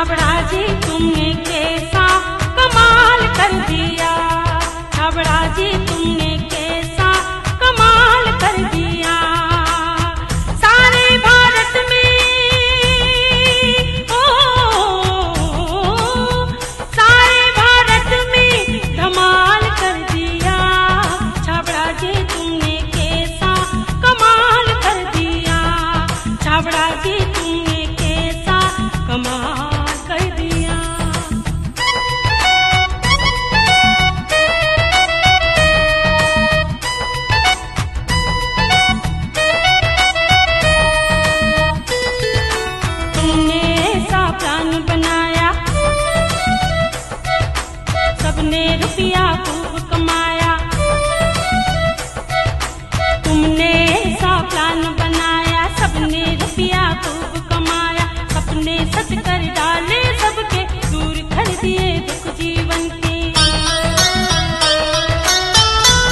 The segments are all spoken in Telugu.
छाबड़ा जी तुमने कैसा कमाल कर दिया। तुमने रुपया खूब कमाया तुमने ऐसा प्लान बनाया सबने रुपया खूब कमाया सपने सच कर डाले सबके दूर कर दिए दुख जीवन के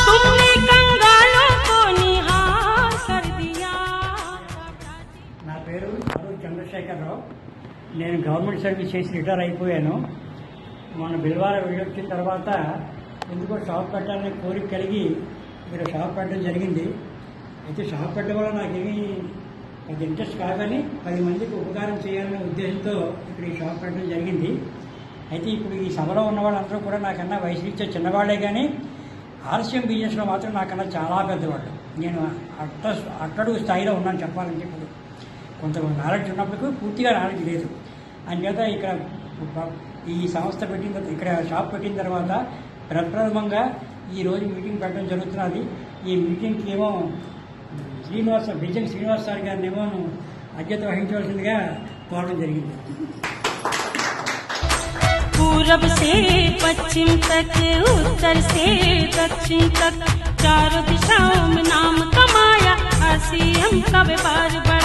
तुमने कंगालों को निहार कर दिया నా పేరు అరుణ్ చంద్రశేఖరరావు నేను గవర్నమెంట్ సర్వీస్ చేసి రిటైర్ అయిపోయాను మన బిల్వార వెళ్ళొచ్చిన తర్వాత ఎందుకో షాప్ పెట్టాలనే కోరిక కలిగి ఇక్కడ షాప్ పెట్టడం జరిగింది. అయితే షాప్ పెట్టడం వల్ల నాకేమీ అది ఇంట్రెస్ట్ కాదని పది మందికి ఉపకారం చేయాలనే ఉద్దేశంతో ఇక్కడ ఈ షాప్ పెట్టడం జరిగింది. అయితే ఇప్పుడు ఈ సభలో ఉన్న వాళ్ళందరూ కూడా నాకన్నా వయసు ఇచ్చే చిన్నవాళ్ళే కానీ ఆలస్యం బిజినెస్లో మాత్రం నాకన్నా చాలా పెద్దవాళ్ళు. నేను అట్ట అట్టడుగు స్థాయిలో ఉన్నాను చెప్పాలని చెప్పి కొంత నాలెడ్జ్ ఉన్నప్పటికీ పూర్తిగా నాలెడ్జ్ లేదు. అందుచేత ఇక్కడ ఈ సంస్థ పెట్టిన తర్వాత ఇక్కడ షాప్ పెట్టిన తర్వాత ప్రప్రథమంగా ఈ రోజు మీటింగ్ పెట్టడం జరుగుతున్నది ఈ మీటింగ్కి ఏమో శ్రీనివాస బిజన్ శ్రీనివాస్ సార్ గారిని ఏమో అధ్యత వహించవలసిందిగా కోరడం జరిగింది पूरब से पश्चिम तक उत्तर से दक्षिण तक चारों दिशाओं में नाम कमाया आसियम का व्यापार